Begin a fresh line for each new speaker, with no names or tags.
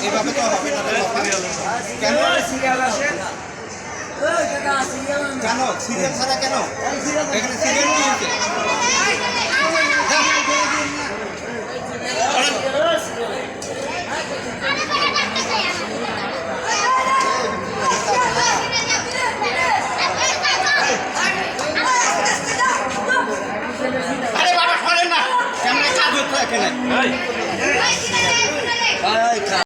এইভাবে তো হবে না রে বাবা। কেন কেন? সিরিয়াল ছাড়া কেন এখানে সিরিয়াল বাবা সরেন